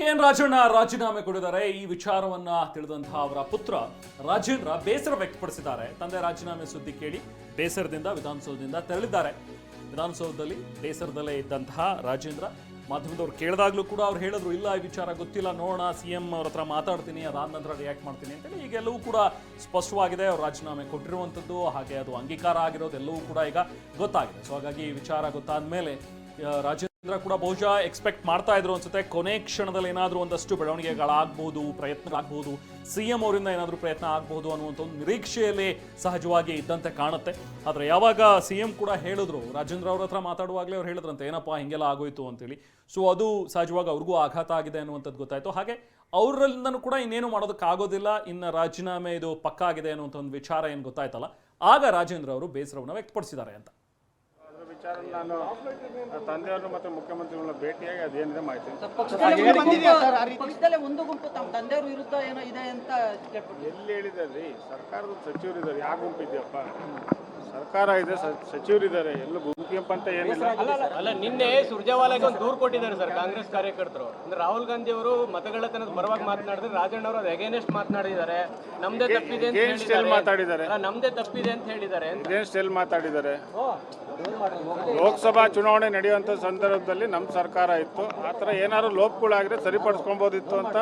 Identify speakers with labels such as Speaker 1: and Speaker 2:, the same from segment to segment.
Speaker 1: K N Rajanna ರಾಜೀನಾಮೆ ಕೊಡಿದ್ದಾರೆ. ಈ ವಿಚಾರವನ್ನ ತಿಳಿದಂತಹ ಅವರ ಪುತ್ರ ರಾಜೇಂದ್ರ ಬೇಸರ ವ್ಯಕ್ತಪಡಿಸಿದ್ದಾರೆ. ತಂದೆ ರಾಜೀನಾಮೆ ಸುದ್ದಿ ಕೇಳಿ ಬೇಸರದಿಂದ ವಿಧಾನಸೌಧದಿಂದ ತೆರಳಿದ್ದಾರೆ. ವಿಧಾನಸೌಧದಲ್ಲಿ ಬೇಸರದಲ್ಲೇ ಇದ್ದಂತಹ ರಾಜೇಂದ್ರ ಮಾಧ್ಯಮದವ್ರು ಕೇಳಿದಾಗಲೂ ಕೂಡ ಅವ್ರು ಹೇಳಿದ್ರು, ಇಲ್ಲ, ಈ ವಿಚಾರ ಗೊತ್ತಿಲ್ಲ, ನೋಡೋಣ, ಸಿ ಎಂ ಅವ್ರ ಹತ್ರ ಮಾತಾಡ್ತೀನಿ, ಅದಾದ ನಂತರ ರಿಯಾಕ್ಟ್ ಮಾಡ್ತೀನಿ ಅಂತೇಳಿ ಈಗೆಲ್ಲವೂ ಕೂಡ ಸ್ಪಷ್ಟವಾಗಿದೆ. ಅವ್ರು ರಾಜೀನಾಮೆ ಕೊಟ್ಟಿರುವಂಥದ್ದು ಹಾಗೆ ಅದು ಅಂಗೀಕಾರ ಆಗಿರೋದು ಎಲ್ಲವೂ ಕೂಡ ಈಗ ಗೊತ್ತಾಗಿದೆ. ಸೊ ಹಾಗಾಗಿ ಈ ವಿಚಾರ ಗೊತ್ತಾದ ಮೇಲೆ ರಾಜೇಂದ್ರ ಕೂಡ ಬಹುಶಃ ಎಕ್ಸ್ಪೆಕ್ಟ್ ಮಾಡ್ತಾ ಇದ್ರು ಅನ್ಸುತ್ತೆ. ಕೊನೆ ಕ್ಷಣದಲ್ಲಿ ಏನಾದರೂ ಒಂದಷ್ಟು ಬೆಳವಣಿಗೆಗಳಾಗಬಹುದು ಪ್ರಯತ್ನಗಳಾಗಬಹುದು ಸಿ ಎಂ ಅವರಿಂದ ಏನಾದರೂ ಪ್ರಯತ್ನ ಆಗಬಹುದು ಅನ್ನುವಂಥ ಒಂದು ನಿರೀಕ್ಷೆಯಲ್ಲಿ ಸಹಜವಾಗಿ ಇದ್ದಂತೆ ಕಾಣುತ್ತೆ. ಆದರೆ ಯಾವಾಗ ಸಿ ಎಂ ಕೂಡ ಹೇಳಿದ್ರು, ರಾಜೇಂದ್ರ ಅವ್ರ ಹತ್ರ ಮಾತಾಡುವಾಗಲೇ ಅವ್ರು ಹೇಳಿದ್ರಂತೆ, ಏನಪ್ಪ, ಹಿಂಗೆಲ್ಲ ಆಗೋಯ್ತು ಅಂತೇಳಿ. ಸೊ ಅದು ಸಹಜವಾಗಿ ಅವ್ರಿಗೂ ಆಘಾತ ಆಗಿದೆ ಅನ್ನುವಂಥದ್ದು ಗೊತ್ತಾಯ್ತು. ಹಾಗೆ ಅವರಲ್ಲಿಂದನೂ ಕೂಡ ಇನ್ನೇನು ಮಾಡೋದಕ್ಕೆ ಆಗೋದಿಲ್ಲ ಇನ್ನು ರಾಜೀನಾಮೆ ಇದು ಪಕ್ಕ ಆಗಿದೆ ಅನ್ನುವಂಥ ಒಂದು ವಿಚಾರ ಏನು ಗೊತ್ತಾಯ್ತಲ್ಲ, ಆಗ ರಾಜೇಂದ್ರ ಅವರು ಬೇಸರವನ್ನು ವ್ಯಕ್ತಪಡಿಸಿದ್ದಾರೆ ಅಂತ.
Speaker 2: ವಿಚಾರ ನಾನು ತಂದೆಯವರು ಮತ್ತು ಮುಖ್ಯಮಂತ್ರಿಗಳನ್ನ ಭೇಟಿಯಾಗಿ ಅದೇನಿದೆ ಮಾಹಿತಿ
Speaker 3: ಪಕ್ಷದಲ್ಲೇ ಒಂದು ಗುಂಪು- ಗುಂಪು ತಮ್ಮ ತಂದೆಯವರು ವಿರುದ್ಧ ಏನೋ ಇದೆ ಅಂತ
Speaker 2: ಎಲ್ಲಿ ಹೇಳಿದಾರೆ ಸರ್ಕಾರದ ಸಚಿವರಿದ್ದಾರೆ. ಯಾವ ಗುಂಪಿದ್ಯಪ್ಪ ಸರ್ಕಾರ ಇದೆ ಸಚಿವರು ಸಚಿವರಿದ್ದಾರೆ. ಎಲ್ಲ ಗುಂಪು ಗುಂಪು ಅಂತ ಏನಿಲ್ಲ.
Speaker 4: ಅಲ್ಲ ನಿನ್ನೆ ಸುರ್ಜೇವಾಲಾಗೆ ಒಂದು ದೂರು ಕೊಟ್ಟಿದ್ದಾರೆ ಸರ್ ಕಾಂಗ್ರೆಸ್ ಕಾರ್ಯಕರ್ತರು. ಅಂದ್ರೆ ರಾಹುಲ್ ಗಾಂಧಿ ಅವರು ಮತಗಳತನದ ಪರವಾಗಿ ಮಾತನಾಡಿದ್ರೆ ರಾಜಣ್ಣ ಅವರು ಅದು ಎಗೇನೆಸ್ಟ್ ಮಾತನಾಡಿದ್ದಾರೆ. ನಮ್ದೇ ತಪ್ಪಿದೆ ಅಂತ
Speaker 2: ಮಾತಾಡಿದ್ದಾರೆ.
Speaker 4: ಅಲ್ಲ, ನಮ್ದೇ ತಪ್ಪಿದೆ ಅಂತ ಹೇಳಿದ್ದಾರೆ
Speaker 2: ಮಾತಾಡಿದ್ದಾರೆ. ಲೋಕಸಭಾ ಚುನಾವಣೆ ನಡೆಯುವಂಥ ಸಂದರ್ಭದಲ್ಲಿ ನಮ್ಮ ಸರ್ಕಾರ ಇತ್ತು. ಆ ಥರ ಏನಾದ್ರು ಲೋಪಗಳಾಗಿದ್ರೆ ಸರಿಪಡಿಸ್ಕೊಬೋದಿತ್ತು ಅಂತ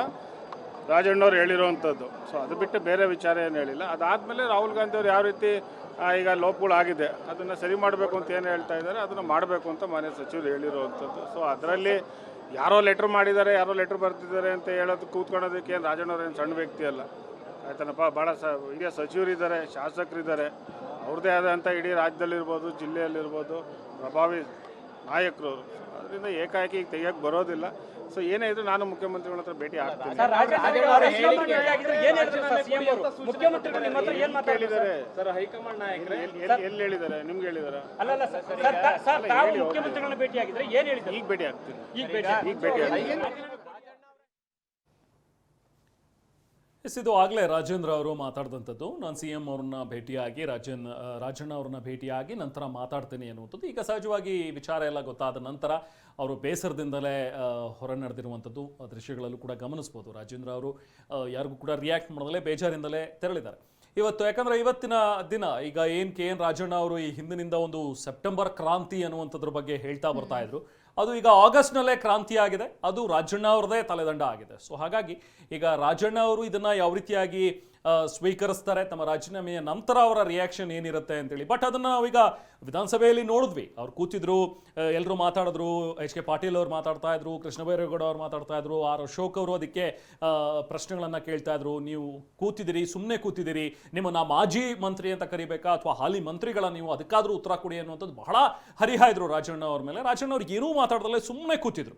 Speaker 2: ರಾಜಣ್ಣವ್ರು ಹೇಳಿರುವಂಥದ್ದು. ಸೊ ಅದು ಬಿಟ್ಟು ಬೇರೆ ವಿಚಾರ ಏನು ಹೇಳಿಲ್ಲ. ಅದಾದಮೇಲೆ ರಾಹುಲ್ ಗಾಂಧಿ ಅವರು ಯಾವ ರೀತಿ ಈಗ ಲೋಪಗಳಾಗಿದೆ, ಅದನ್ನು ಸರಿ ಮಾಡಬೇಕು ಅಂತ ಏನು ಹೇಳ್ತಾ ಇದ್ದಾರೆ, ಅದನ್ನು ಮಾಡಬೇಕು ಅಂತ ಮಾನ್ಯ ಸಚಿವರು ಹೇಳಿರುವಂಥದ್ದು. ಸೊ ಅದರಲ್ಲಿ ಯಾರೋ ಲೆಟ್ರ್ ಮಾಡಿದ್ದಾರೆ, ಯಾರೋ ಲೆಟ್ರ್ ಬರ್ತಿದ್ದಾರೆ ಅಂತ ಹೇಳೋದು, ಕೂತ್ಕೊಳ್ಳೋದಕ್ಕೆ ಏನು ರಾಜಣ್ಣವ್ರು ಏನು ಸಣ್ಣ ವ್ಯಕ್ತಿ ಅಲ್ಲ. ಆಯ್ತಾನಪ್ಪ ಭಾಳ ಸ, ಹಿರಿಯ ಸಚಿವರಿದ್ದಾರೆ, ಶಾಸಕರಿದ್ದಾರೆ. ಅವ್ರದ್ದೇ ಆದಂಥ ಇಡೀ ರಾಜ್ಯದಲ್ಲಿರ್ಬೋದು ಜಿಲ್ಲೆಯಲ್ಲಿರ್ಬೋದು ಪ್ರಭಾವಿ ನಾಯಕರು. ಅದರಿಂದ ಏಕಾಏಕಿ ಈಗ ತೆಗಿಯೋಕ್ಕೆ ಬರೋದಿಲ್ಲ. ಸೊ ಏನೇ ಇದ್ರು ನಾನು ಮುಖ್ಯಮಂತ್ರಿಗಳ ಹತ್ರ ಭೇಟಿ ಆಗ್ತೀನಿ. ಹೇಳಿದ್ದಾರೆ.
Speaker 4: ಸರ್ ಹೈಕಮಾಂಡ್ ನಾಯಕರೇ?
Speaker 2: ಎಲ್ಲಿ- ಎಲ್ಲಿ ಎಲ್ಲಿ ಹೇಳಿದ್ದಾರೆ? ನಿಮ್ಗೆ ಹೇಳಿದಾರೆ?
Speaker 5: ಮುಖ್ಯಮಂತ್ರಿಗಳನ್ನ ಭೇಟಿಯಾಗಿದ್ರೆ ಏನ್ ಹೇಳಿದ್ರು
Speaker 2: ಈಗ ಭೇಟಿ ಆಗ್ತೀನಿ.
Speaker 5: ಈಗ ಭೇಟಿ
Speaker 2: ಆಗ್ತೀನಿ.
Speaker 1: ಎಸ್ ಇದು ಆಗಲೇ ರಾಜೇಂದ್ರ ಅವರು ಮಾತಾಡಿದಂಥದ್ದು. ನಾನು ಸಿ ಎಂ ಅವ್ರನ್ನ ಭೇಟಿಯಾಗಿ ರಾಜೇನ್ ರಾಜಣ್ಣ ಅವ್ರನ್ನ ಭೇಟಿಯಾಗಿ ನಂತರ ಮಾತಾಡ್ತೀನಿ ಅನ್ನುವಂಥದ್ದು. ಈಗ ಸಹಜವಾಗಿ ವಿಚಾರ ಎಲ್ಲ ಗೊತ್ತಾದ ನಂತರ ಅವರು ಬೇಸರದಿಂದಲೇ ಹೊರ ನಡೆದಿರುವಂಥದ್ದು. ಆ ದೃಶ್ಯಗಳಲ್ಲೂ ಕೂಡ ಗಮನಿಸ್ಬೋದು. ರಾಜೇಂದ್ರ ಅವರು ಯಾರಿಗೂ ಕೂಡ ರಿಯಾಕ್ಟ್ ಮಾಡೋದಲ್ಲೇ ಬೇಜಾರಿಂದಲೇ ತೆರಳಿದ್ದಾರೆ. ಇವತ್ತು ಯಾಕಂದರೆ ಇವತ್ತಿನ ದಿನ ಈಗ ಏನು ಕೆ ಎನ್ ರಾಜಣ್ಣ ಅವರು ಈ ಹಿಂದಿನಿಂದ ಒಂದು ಸೆಪ್ಟೆಂಬರ್ ಕ್ರಾಂತಿ ಅನ್ನುವಂಥದ್ರ ಬಗ್ಗೆ ಹೇಳ್ತಾ ಬರ್ತಾ ಇದ್ರು. ಅದು ಈಗ ಆಗಸ್ಟ್ನಲ್ಲೇ ಕ್ರಾಂತಿ ಆಗಿದೆ ಅದು ರಾಜಣ್ಣ ಅವ್ರದೇ ತಲೆದಂಡ ಆಗಿದೆ. ಸೊ ಹಾಗಾಗಿ ಈಗ ರಾಜಣ್ಣ ಅವರು ಇದನ್ನ ಯಾವ ರೀತಿಯಾಗಿ ಸ್ವೀಕರಿಸ್ತಾರೆ, ತಮ್ಮ ರಾಜೀನಾಮೆಯ ನಂತರ ಅವರ ರಿಯಾಕ್ಷನ್ ಏನಿರುತ್ತೆ ಅಂತೇಳಿ. ಬಟ್ ಅದನ್ನ ನಾವೀಗ ವಿಧಾನಸಭೆಯಲ್ಲಿ ನೋಡಿದ್ವಿ. ಅವ್ರು ಕೂತಿದ್ರು ಎಲ್ಲರೂ ಮಾತಾಡಿದ್ರು, ಎಚ್ ಕೆ ಪಾಟೀಲ್ ಅವ್ರು ಮಾತಾಡ್ತಾ ಇದ್ರು, ಕೃಷ್ಣ ಬೈರೇಗೌಡ ಅವ್ರು ಮಾತಾಡ್ತಾ ಇದ್ರು, ಆರ್ ಅಶೋಕ್ ಅವರು ಅದಕ್ಕೆ ಪ್ರಶ್ನೆಗಳನ್ನು ಕೇಳ್ತಾ ಇದ್ರು. ನೀವು ಕೂತಿದ್ದೀರಿ ಸುಮ್ಮನೆ ಕೂತಿದ್ದೀರಿ. ನಿಮ್ಮನ್ನು ಮಾಜಿ ಮಂತ್ರಿ ಅಂತ ಕರಿಬೇಕಾ ಅಥವಾ ಹಾಲಿ ಮಂತ್ರಿಗಳ ನೀವು ಅದಕ್ಕಾದ್ರೂ ಉತ್ತರ ಕೊಡಿ ಅನ್ನುವಂಥದ್ದು ಬಹಳ ಹರಿಹಾಯಿದ್ರು ರಾಜಣ್ಣ ಅವ್ರ ಮೇಲೆ. ರಾಜಣ್ಣ ಅವ್ರಿಗೆ ಏನೂ ಮಾತಾಡ್ದಲ್ಲೇ ಸುಮ್ಮನೆ ಕೂತಿದ್ರು.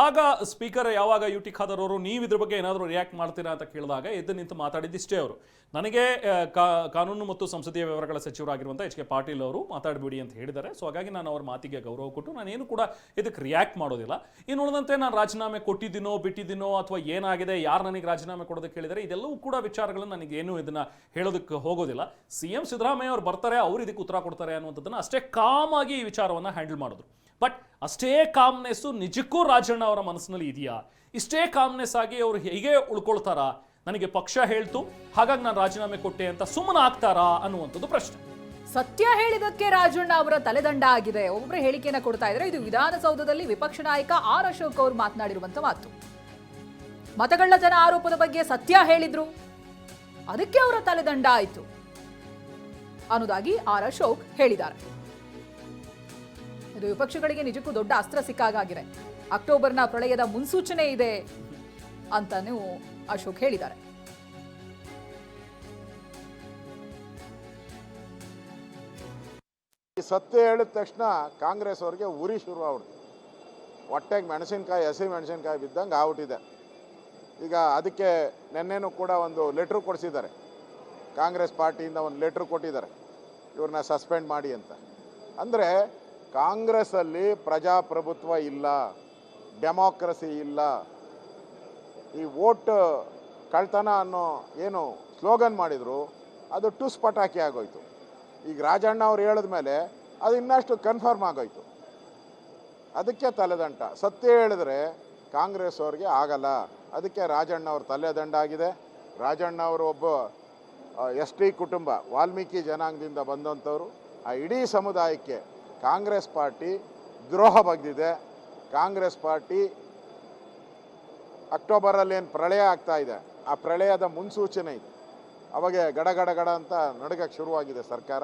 Speaker 1: ಆಗ ಸ್ಪೀಕರ್ ಯಾವಾಗ ಯು ಟಿ ಖಾದರ್ ಅವರು, ನೀವು ಇದ್ರ ಬಗ್ಗೆ ಏನಾದರೂ ರಿಯಾಕ್ಟ್ ಮಾಡ್ತೀರಾ ಅಂತ ಕೇಳಿದಾಗ ಎದ್ದು ನಿಂತು ಮಾತಾಡಿದ್ದಿಷ್ಟೇ ಅವರು. ನನಗೆ ಕಾನೂನು ಮತ್ತು ಸಂಸದೀಯ ವ್ಯವಹಾರಗಳ ಸಚಿವರಾಗಿರುವಂಥ ಎಚ್ ಕೆ ಪಾಟೀಲ್ ಅವರು ಮಾತಾಡಬೇಡಿ ಅಂತ ಹೇಳಿದ್ದಾರೆ. ಸೊ ಹಾಗಾಗಿ ನಾನು ಅವ್ರ ಮಾತಿಗೆ ಗೌರವ ಕೊಟ್ಟು ನಾನೇನು ಕೂಡ ಇದಕ್ಕೆ ರಿಯಾಕ್ಟ್ ಮಾಡೋದಿಲ್ಲ. ಇನ್ನು ಉಳಿದಂತೆ ನಾನು ರಾಜೀನಾಮೆ ಕೊಟ್ಟಿದ್ದೀನೋ, ಬಿಟ್ಟಿದ್ದೀನೋ ಅಥವಾ ಏನಾಗಿದೆ, ಯಾರು ನನಗೆ ರಾಜೀನಾಮೆ ಕೊಡೋದಕ್ಕೆ ಹೇಳಿದರೆ ಇದೆಲ್ಲವೂ ಕೂಡ ವಿಚಾರಗಳನ್ನು ನನಗೇನು ಇದನ್ನು ಹೇಳೋದಕ್ಕೆ ಹೋಗೋದಿಲ್ಲ. ಸಿ ಎಂ ಸಿದ್ದರಾಮಯ್ಯ ಅವ್ರು ಬರ್ತಾರೆ, ಅವ್ರು ಇದಕ್ಕೆ ಉತ್ತರ ಕೊಡ್ತಾರೆ ಅನ್ನುವಂಥದ್ದನ್ನು ಅಷ್ಟೇ ಕಾಮಾಗಿ ಈ ವಿಚಾರವನ್ನು ಹ್ಯಾಂಡಲ್ ಮಾಡಿದ್ರು. ಬಟ್ ಅಷ್ಟೇ ಕಾಮ್ನೆಸ್ಸು ನಿಜಕ್ಕೂ ರಾಜಣ್ಣ ಅವರ ಮನಸ್ಸಿನಲ್ಲಿ ಇದೆಯಾ? ಇಷ್ಟೇ ಕಾಮ್ನೆಸ್ ಆಗಿ ಅವರು ಹೇಗೆ ಉಳ್ಕೊಳ್ತಾರಾ? ನನಗೆ ಪಕ್ಷ ಹೇಳ್ತು, ಹಾಗಾಗಿ ನಾನು ರಾಜೀನಾಮೆ ಕೊಟ್ಟೆ ಅಂತ ಸುಮ್ಮನೆ ಆಗ್ತಾರಾ ಅನ್ನುವಂಥದ್ದು ಪ್ರಶ್ನೆ.
Speaker 6: ಸತ್ಯ ಹೇಳಿದಕ್ಕೆ ರಾಜಣ್ಣ ಅವರ ತಲೆದಂಡ ಆಗಿದೆ. ಒಬ್ಬರು ಹೇಳಿಕೆಯನ್ನ ಕೊಡ್ತಾ ಇದ್ರೆ ಇದು ವಿಧಾನಸೌಧದಲ್ಲಿ ವಿಪಕ್ಷ ನಾಯಕ ಆರ್ ಅಶೋಕ್ ಅವರು ಮಾತನಾಡಿರುವಂತ ಮಾತು. ಮತಗಳ್ಳತನ ಆರೋಪದ ಬಗ್ಗೆ ಸತ್ಯ ಹೇಳಿದ್ರು. ಅದಕ್ಕೆ ಅವರ ತಲೆದಂಡ ಆಯಿತು ಅನ್ನೋದಾಗಿ ಆರ್ ಅಶೋಕ್ ಹೇಳಿದ್ದಾರೆ. ಇದು ವಿಪಕ್ಷಗಳಿಗೆ ನಿಜಕ್ಕೂ ದೊಡ್ಡ ಅಸ್ತ್ರ ಸಿಕ್ಕಾಗಿದೆ ಅಕ್ಟೋಬರ್ನ ಪ್ರಳಯದ ಮುನ್ಸೂಚನೆ ಇದೆ ಅಂತಾನೂ ಅಶೋಕ್ ಹೇಳಿದ್ದಾರೆ.
Speaker 7: ಸತ್ಯ ಹೇಳಿದ ತಕ್ಷಣ ಕಾಂಗ್ರೆಸ್ ಅವ್ರಿಗೆ ಉರಿ ಶುರು ಆಗ್ಬಿಡ್ತು ಹೊಟ್ಟೆಗೆ ಮೆಣಸಿನ್ಕಾಯಿ, ಹಸಿ ಮೆಣಸಿನ್ಕಾಯಿ ಬಿದ್ದಂಗೆ ಆಗ್ಬಿಟ್ಟಿದೆ. ಈಗ ಅದಕ್ಕೆ ನಿನ್ನೆನೂ ಕೂಡ ಒಂದು ಲೆಟ್ರ್ ಕೊಡಿಸಿದ್ದಾರೆ. ಕಾಂಗ್ರೆಸ್ ಪಾರ್ಟಿಯಿಂದ ಒಂದು ಲೆಟ್ರ್ ಕೊಟ್ಟಿದ್ದಾರೆ. ಇವ್ರನ್ನ ಸಸ್ಪೆಂಡ್ ಮಾಡಿ ಅಂತ. ಅಂದರೆ ಕಾಂಗ್ರೆಸ್ಸಲ್ಲಿ ಪ್ರಜಾಪ್ರಭುತ್ವ ಇಲ್ಲ, ಡೆಮಾಕ್ರಸಿ ಇಲ್ಲ. ಈ ವೋಟ್ ಕಳ್ತನ ಅನ್ನೋ ಏನು ಸ್ಲೋಗನ್ ಮಾಡಿದ್ರು, ಅದು ಟುಸ್ ಪಟಾಕಿ ಆಗೋಯ್ತು. ಈಗ ರಾಜಣ್ಣ ಅವ್ರು ಹೇಳಿದ ಮೇಲೆ ಅದು ಇನ್ನಷ್ಟು ಕನ್ಫರ್ಮ್ ಆಗೋಯ್ತು. ಅದಕ್ಕೆ ತಲೆದಂಟ ಸತ್ಯ ಹೇಳಿದ್ರೆ ಕಾಂಗ್ರೆಸ್ ಅವ್ರಿಗೆ ಆಗಲ್ಲ. ಅದಕ್ಕೆ ರಾಜಣ್ಣ ಅವ್ರ ತಲೆದಂಡ ಆಗಿದೆ. ರಾಜಣ್ಣ ಅವರು ಒಬ್ಬ ಎಸ್ ಟಿ ಕುಟುಂಬ, ವಾಲ್ಮೀಕಿ ಜನಾಂಗದಿಂದ ಬಂದಂಥವ್ರು. ಆ, ಇಡೀ ಸಮುದಾಯಕ್ಕೆ ಕಾಂಗ್ರೆಸ್ ಪಾರ್ಟಿ ದ್ರೋಹ ಬಗ್ದಿದೆ. ಕಾಂಗ್ರೆಸ್ ಪಾರ್ಟಿ ಅಕ್ಟೋಬರಲ್ಲಿ ಏನು ಪ್ರಳಯ ಆಗ್ತಾ ಇದೆ, ಆ ಪ್ರಳಯದ ಮುನ್ಸೂಚನೆ ಇದೆ. ಅವಾಗೆ ಗಡ ಗಡ ಗಡ ಅಂತ ನಡಗಕ್ಕೆ ಶುರುವಾಗಿದೆ ಸರ್ಕಾರ.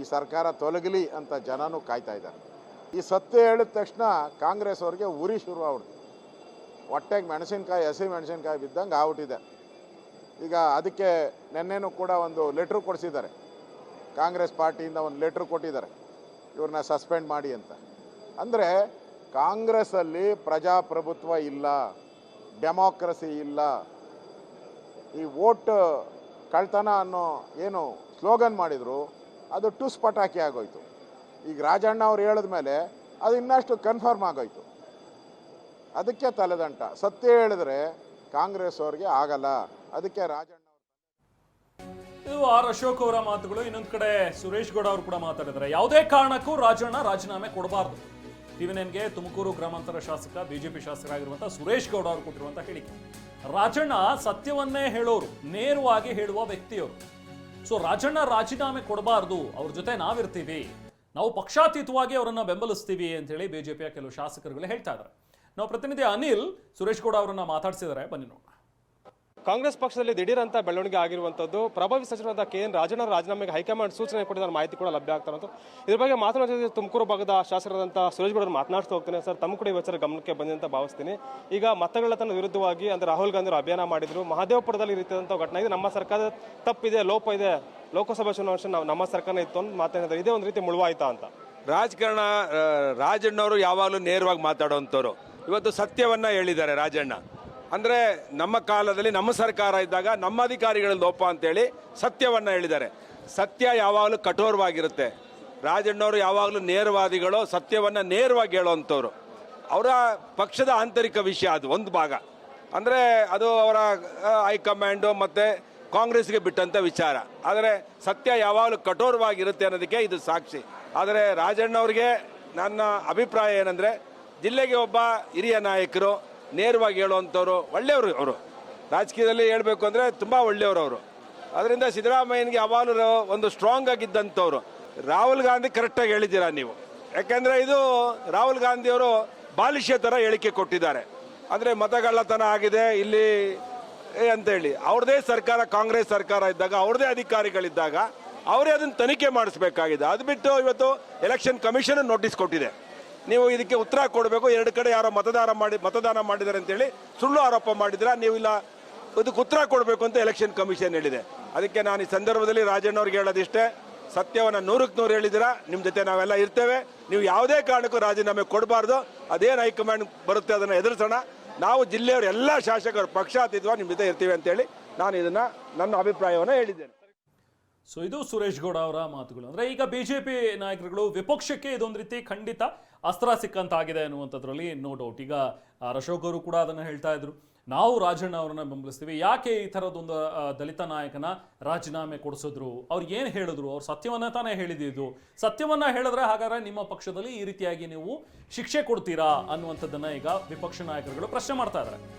Speaker 7: ಈ ಸರ್ಕಾರ ತೊಲಗಲಿ ಅಂತ ಜನನೂ ಕಾಯ್ತಾ ಇದ್ದಾರೆ. ಈ ಸತ್ಯ ಹೇಳಿದ ತಕ್ಷಣ ಕಾಂಗ್ರೆಸ್ ಅವ್ರಿಗೆ ಉರಿ ಶುರು ಆಗ್ಬಿಡ್ತು ಹೊಟ್ಟೆಗೆ ಮೆಣಸಿನ್ಕಾಯಿ, ಹಸಿ ಮೆಣಸಿನ್ಕಾಯಿ ಬಿದ್ದಂಗೆ ಆಗ್ಬಿಟ್ಟಿದೆ. ಈಗ ಅದಕ್ಕೆ ನಿನ್ನೆನೂ ಕೂಡ ಒಂದು ಲೆಟ್ರ್ ಕೊಡಿಸಿದ್ದಾರೆ. ಕಾಂಗ್ರೆಸ್ ಪಾರ್ಟಿಯಿಂದ ಒಂದು ಲೆಟ್ರ್ ಕೊಟ್ಟಿದ್ದಾರೆ. ಇವ್ರನ್ನ ಸಸ್ಪೆಂಡ್ ಮಾಡಿ ಅಂತ. ಅಂದರೆ ಕಾಂಗ್ರೆಸ್ಸಲ್ಲಿ ಪ್ರಜಾಪ್ರಭುತ್ವ ಇಲ್ಲ, ಡೆಮಾಕ್ರಸಿ ಇಲ್ಲ, ಈ ವೋಟ್ ಕಳ್ತನ ಅನ್ನೋ ಏನು ಸ್ಲೋಗನ್ ಮಾಡಿದರು, ಅದು ಟುಸ್ ಪಟಾಕಿ ಆಗೋಯ್ತು. ಈಗ ರಾಜಣ್ಣ ಅವ್ರು ಹೇಳಿದ ಮೇಲೆ ಅದು ಇನ್ನಷ್ಟು ಕನ್ಫರ್ಮ್ ಆಗೋಯ್ತು. ಅದಕ್ಕೆ ತಲೆದಂಟ. ಸತ್ಯ ಹೇಳಿದ್ರೆ ಕಾಂಗ್ರೆಸ್ ಅವ್ರಿಗೆ ಆಗಲ್ಲ. ಅದಕ್ಕೆ ರಾಜಣ್ಣ
Speaker 1: ಇದು ಆರ್ ಅಶೋಕ್ ಅವರ ಮಾತುಗಳು, ಇನ್ನೊಂದು ಕಡೆ ಸುರೇಶ್ ಗೌಡ ಅವರು ಕೂಡ ಮಾತಾಡಿದ್ದಾರೆ. ಯಾವುದೇ ಕಾರಣಕ್ಕೂ ರಾಜಣ್ಣ ರಾಜೀನಾಮೆ ಕೊಡಬಾರ್ದು. ಟಿವಿನೆನ್ಗೆ ತುಮಕೂರು ಗ್ರಾಮಾಂತರ ಶಾಸಕ, ಬಿಜೆಪಿ ಶಾಸಕರಾಗಿರುವಂತಹ ಸುರೇಶ್ ಗೌಡ ಅವರು ಕೊಟ್ಟಿರುವಂತಹ ಹೇಳಿಕೆ. ರಾಜಣ್ಣ ಸತ್ಯವನ್ನೇ ಹೇಳೋರು, ನೇರವಾಗಿ ಹೇಳುವ ವ್ಯಕ್ತಿಯವರು. ಸೊ ರಾಜಣ್ಣ ರಾಜೀನಾಮೆ ಕೊಡಬಾರ್ದು, ಅವ್ರ ಜೊತೆ ನಾವಿರ್ತೀವಿ. ನಾವು ಪಕ್ಷಾತೀತವಾಗಿ ಅವರನ್ನ ಬೆಂಬಲಿಸ್ತೀವಿ ಅಂತ ಹೇಳಿ ಬಿಜೆಪಿಯ ಕೆಲವು ಶಾಸಕರುಗಳು ಹೇಳ್ತಾ ಇದ್ದಾರೆ. ನಾವು ಪ್ರತಿನಿಧಿ ಅನಿಲ್, ಸುರೇಶ್ ಗೌಡ ಅವರನ್ನ ಮಾತಾಡಿಸಿದರೆ ಬನ್ನಿ ನೋಡೋಣ.
Speaker 5: ಕಾಂಗ್ರೆಸ್ ಪಕ್ಷದಲ್ಲಿ ದಿಢೀರಂತ ಬೆಳವಣಿಗೆ ಆಗಿರುವಂಥದ್ದು ಪ್ರಭಾವಿ ಸಚಿವರಾದ ಕೆ ಎನ್ ರಾಜಣ್ಣ ರಾಜೀನಾಮೆಗೆ ಹೈಕಮಾಂಡ್ ಸೂಚನೆ ಕೊಟ್ಟಿದ್ದಾರೆ ಮಾಹಿತಿ ಕೂಡ ಲಭ್ಯ ಆಗ್ತಾ ಇರೋದು. ಇದ್ರ ಬಗ್ಗೆ ಮಾತನಾಡಿದ ತುಮಕೂರು ಭಾಗದ ಶಾಸಕರಾದಂಥ ಸುರೇಶ್ ಗೌಡರು ಮಾತನಾಡ್ತಾ ಹೋಗ್ತೇನೆ ಸರ್. ತಮ್ಮ ಕೂಡ ಈ ವಿಚಾರ ಗಮನಕ್ಕೆ ಬಂದಿದೆ ಅಂತ ಭಾವಿಸ್ತೀನಿ. ಈಗ ಮತಗಳತನ ವಿರುದ್ಧವಾಗಿ ಅಂದರೆ ರಾಹುಲ್ ಗಾಂಧಿ ಅವರು ಅಭಿಯಾನ ಮಾಡಿದ್ರು. ಮಹಾದೇವಪುರದಲ್ಲಿ ಈ ರೀತಿಯಾದಂಥ ಘಟನೆ ಇದೆ. ನಮ್ಮ ಸರ್ಕಾರದ ತಪ್ಪಿದೆ, ಲೋಪ ಇದೆ. ಲೋಕಸಭಾ ಚುನಾವಣೆ ನಾವು ನಮ್ಮ ಸರ್ಕಾರ ಇತ್ತು ಅಂತ ಮಾತನಾಡಿದ್ರೆ. ಇದೇ ಒಂದು ರೀತಿ ಮುಳುವಾಯ್ತಾ ಅಂತ.
Speaker 8: ರಾಜಕಾರಣ, ರಾಜಣ್ಣವರು ಯಾವಾಗಲೂ ನೇರವಾಗಿ ಮಾತಾಡುವಂಥವ್ರು. ಇವತ್ತು ಸತ್ಯವನ್ನ ಹೇಳಿದ್ದಾರೆ ರಾಜಣ್ಣ. ಅಂದರೆ ನಮ್ಮ ಕಾಲದಲ್ಲಿ ನಮ್ಮ ಸರ್ಕಾರ ಇದ್ದಾಗ ನಮ್ಮ ಅಧಿಕಾರಿಗಳ ಲೋಪ ಅಂತೇಳಿ ಸತ್ಯವನ್ನು ಹೇಳಿದ್ದಾರೆ. ಸತ್ಯ ಯಾವಾಗಲೂ ಕಠೋರವಾಗಿರುತ್ತೆ. ರಾಜಣ್ಣವರು ಯಾವಾಗಲೂ ನೇರವಾದಿಗಳು ಸತ್ಯವನ್ನು ನೇರವಾಗಿ ಹೇಳುವಂಥವ್ರು. ಅವರ ಪಕ್ಷದ ಆಂತರಿಕ ವಿಷಯ ಅದು, ಒಂದು ಭಾಗ. ಅಂದರೆ ಅದು ಅವರ ಹೈಕಮಾಂಡು ಮತ್ತು ಕಾಂಗ್ರೆಸ್ಗೆ ಬಿಟ್ಟಂಥ ವಿಚಾರ. ಆದರೆ ಸತ್ಯ ಯಾವಾಗಲೂ ಕಠೋರವಾಗಿರುತ್ತೆ ಅನ್ನೋದಕ್ಕೆ ಇದು ಸಾಕ್ಷಿ. ಆದರೆ ರಾಜಣ್ಣವ್ರಿಗೆ ನನ್ನ ಅಭಿಪ್ರಾಯ ಏನಂದರೆ, ಜಿಲ್ಲೆಗೆ ಒಬ್ಬ ಹಿರಿಯ ನಾಯಕರು ನೇರವಾಗಿ ಹೇಳುವಂಥವ್ರು ಒಳ್ಳೆಯವರು ಅವರು. ರಾಜಕೀಯದಲ್ಲಿ ಹೇಳಬೇಕು ಅಂದರೆ ತುಂಬ ಒಳ್ಳೆಯವರು ಅವರು. ಅದರಿಂದ ಸಿದ್ದರಾಮಯ್ಯನಿಗೆ ಅವಾಲು ಒಂದು ಸ್ಟ್ರಾಂಗ್ ಆಗಿದ್ದಂಥವ್ರು. ರಾಹುಲ್ ಗಾಂಧಿ ಕರೆಕ್ಟಾಗಿ ಹೇಳಿದ್ದೀರಾ ನೀವು? ಯಾಕೆಂದರೆ ಇದು ರಾಹುಲ್ ಗಾಂಧಿಯವರು ಬಾಲಿಷ್ಯ ಥರ ಹೇಳಿಕೆ ಕೊಟ್ಟಿದ್ದಾರೆ. ಅಂದರೆ ಮತಗಳ್ಳತನ ಆಗಿದೆ, ಇಲ್ಲಿ ಅಂತೇಳಿ ಅವ್ರದೇ ಸರ್ಕಾರ, ಕಾಂಗ್ರೆಸ್ ಸರ್ಕಾರ ಇದ್ದಾಗ, ಅವ್ರದೇ ಅಧಿಕಾರಿಗಳಿದ್ದಾಗ, ಅವರೇ ಅದನ್ನು ತನಿಖೆ ಮಾಡಿಸ್ಬೇಕಾಗಿದೆ. ಅದು ಬಿಟ್ಟು ಇವತ್ತು ಎಲೆಕ್ಷನ್ ಕಮಿಷನ್ ನೋಟಿಸ್ ಕೊಟ್ಟಿದೆ. ನೀವು ಇದಕ್ಕೆ ಉತ್ತರ ಕೊಡಬೇಕು. ಎರಡು ಕಡೆ ಯಾರೋ ಮತದಾನ ಮಾಡಿ, ಮತದಾನ ಮಾಡಿದ್ದಾರೆ ಅಂತೇಳಿ ಸುಳ್ಳು ಆರೋಪ ಮಾಡಿದ್ರ ನೀವು ಇದಕ್ಕೆ ಉತ್ತರ ಕೊಡಬೇಕು ಅಂತ ಎಲೆಕ್ಷನ್ ಕಮಿಷನ್ ಹೇಳಿದೆ. ಅದಕ್ಕೆ ನಾನು ಈ ಸಂದರ್ಭದಲ್ಲಿ ರಾಜಣ್ಣವ್ರಿಗೆ ಹೇಳೋದಿಷ್ಟೇ, ಸತ್ಯವನ್ನು ನೂರಕ್ಕೆ ನೂರು ಹೇಳಿದಿರಾ ನಿಮ್ಮ ಜೊತೆ ನಾವೆಲ್ಲ ಇರ್ತೇವೆ. ನೀವು ಯಾವುದೇ ಕಾರಣಕ್ಕೂ ರಾಜೀನಾಮೆ ಕೊಡಬಾರ್ದು. ಅದೇನು ಹೈಕಮಾಂಡ್ ಬರುತ್ತೆ, ಅದನ್ನು ಎದುರಿಸೋಣ. ನಾವು ಜಿಲ್ಲೆಯವರು ಎಲ್ಲ ಶಾಸಕರು ನಿಮ್ಮ ಜೊತೆ ಇರ್ತೀವಿ ಅಂತೇಳಿ ನಾನು ಇದನ್ನು, ನನ್ನ ಅಭಿಪ್ರಾಯವನ್ನು ಹೇಳಿದ್ದೇನೆ.
Speaker 1: ಸೊ ಇದು ಸುರೇಶ್ ಗೌಡ ಅವರ ಮಾತುಗಳು. ಅಂದರೆ ಈಗ ಬಿಜೆಪಿ ನಾಯಕರುಗಳು ವಿಪಕ್ಷಕ್ಕೆ ಇದೊಂದು ರೀತಿ ಖಂಡಿತ ಅಸ್ತ್ರ ಸಿಕ್ಕಂತಾಗಿದೆ ಅನ್ನುವಂಥದ್ರಲ್ಲಿ ನೋ ಡೌಟ್ ಈಗ ಅಶೋಕ್ ಕೂಡ ಅದನ್ನು ಹೇಳ್ತಾ ಇದ್ರು. ನಾವು ರಾಜಣ್ಣ ಅವರನ್ನ ಬೆಂಬಲಿಸ್ತೀವಿ. ಯಾಕೆ ಈ ಥರದೊಂದು ದಲಿತ ನಾಯಕನ ರಾಜೀನಾಮೆ ಕೊಡಿಸಿದ್ರು? ಅವ್ರು ಏನು ಹೇಳಿದ್ರು? ಅವ್ರು ಸತ್ಯವನ್ನ ತಾನೇ ಹೇಳಿದಿದ್ದು ಸತ್ಯವನ್ನ ಹೇಳಿದ್ರೆ ಹಾಗಾದ್ರೆ ನಿಮ್ಮ ಪಕ್ಷದಲ್ಲಿ ಈ ರೀತಿಯಾಗಿ ನೀವು ಶಿಕ್ಷೆ ಕೊಡ್ತೀರಾ ಅನ್ನುವಂಥದ್ದನ್ನ ಈಗ ವಿಪಕ್ಷ ನಾಯಕರುಗಳು ಪ್ರಶ್ನೆ ಮಾಡ್ತಾ ಇದ್ದಾರೆ